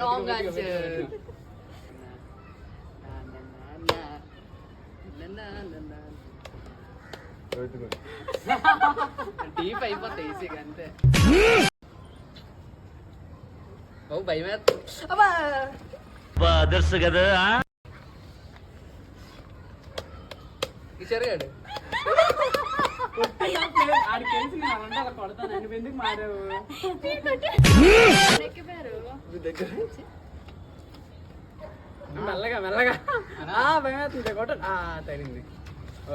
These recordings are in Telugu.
రాంగ్ ఆన్సర్ డీప్ అయిపోతాయి ఈజీగా అంతే ఓ భయం అబ్బా. తెలుసు కదా మారావు మెల్లగా మెల్లగా. ఆ భయం అవుతుంది కొట్ట. ఆ తగిలింది.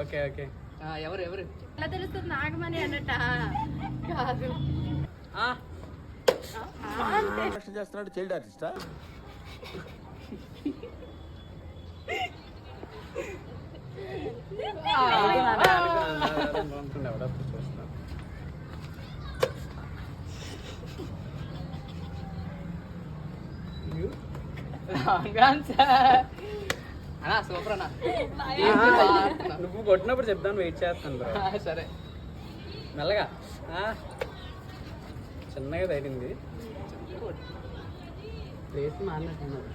Okay okay. ఆ, ఎవరు ఎవరు? ఎలా తెలుస్తుంది నాగమణి అన్నట్ట? కాదు. ఆ చేస్తున్నాడు చైల్డ్ ఆర్టిస్టా? అన్నా సూపర్. నువ్వు కొట్టినప్పుడు చెప్తాను వెయిట్ చేస్తాను సరే. మెల్లగా. ఆ. చిన్నగా తగిలింది. ప్లేస్ మారినట్టున్నారు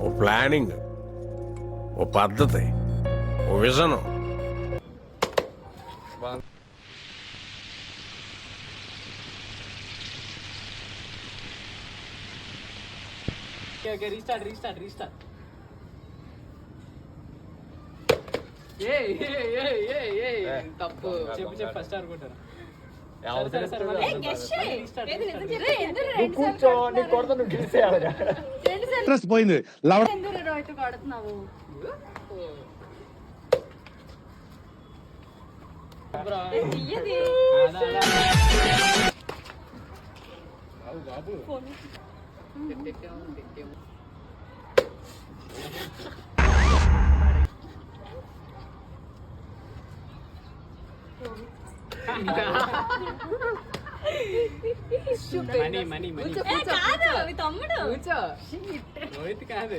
ఓ ప్లానింగ్ ఓ పద్ధతి ఓ vision. okay okay restart restart restart ఏయ్, ఏయ్, ఏయ్, ఏయ్, ఏయ్, తప్పు చెప్పు చెప్పు ఫస్ట్ అనుకుంటాను కూర్చో నీకు కొడతా నువ్వు గెలిచేయాలి ఇంట్రెస్ట్ పోయింది లవడ మనీ మనీ మనీ. కూర్చో, ఏ, కూర్చో, కాదు కూర్చో. మీ తమ్ముడు. కూర్చో. రోహిత్ కాదు.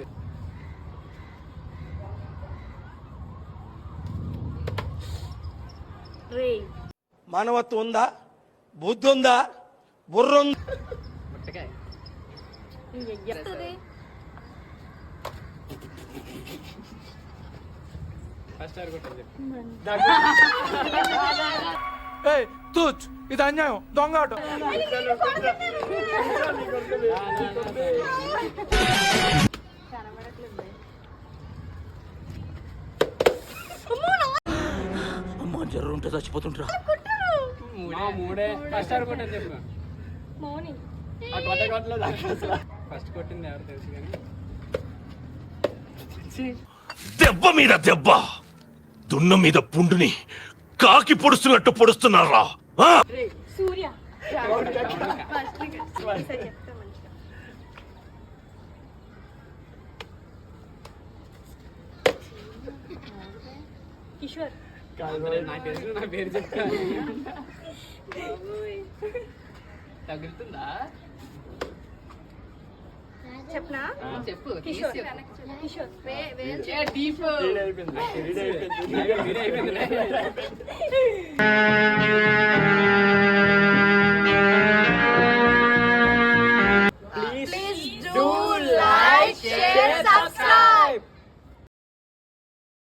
రే మానవత్వం ఉందా? బుద్ధి ఉందా? బుర్ర ఉందా పుట్టకాయ ఎత్తది ఫస్ట్ అనుకుంటాను చెప్పు తూచ్ ఇది అన్యాయం దొంగ ఆట కనబడట్లేదు అమ్మా జర్రు ఉంటే చచ్చిపోతుంటరా మూడే ఫస్ట్ చెప్పు మౌని ఫస్ట్ కొట్టింది ఎవరు తెలుసు కానీ. దెబ్బ మీద దెబ్బ. దున్న మీద పుండుని కాకి పొడుస్తున్నట్టు పొడుస్తున్నారా? ఆ? సూర్య. కిషోర్. నా పేరు చెప్తాను. తగులుతుందా? చెప్పనా? కిషోర్. కిషోర్.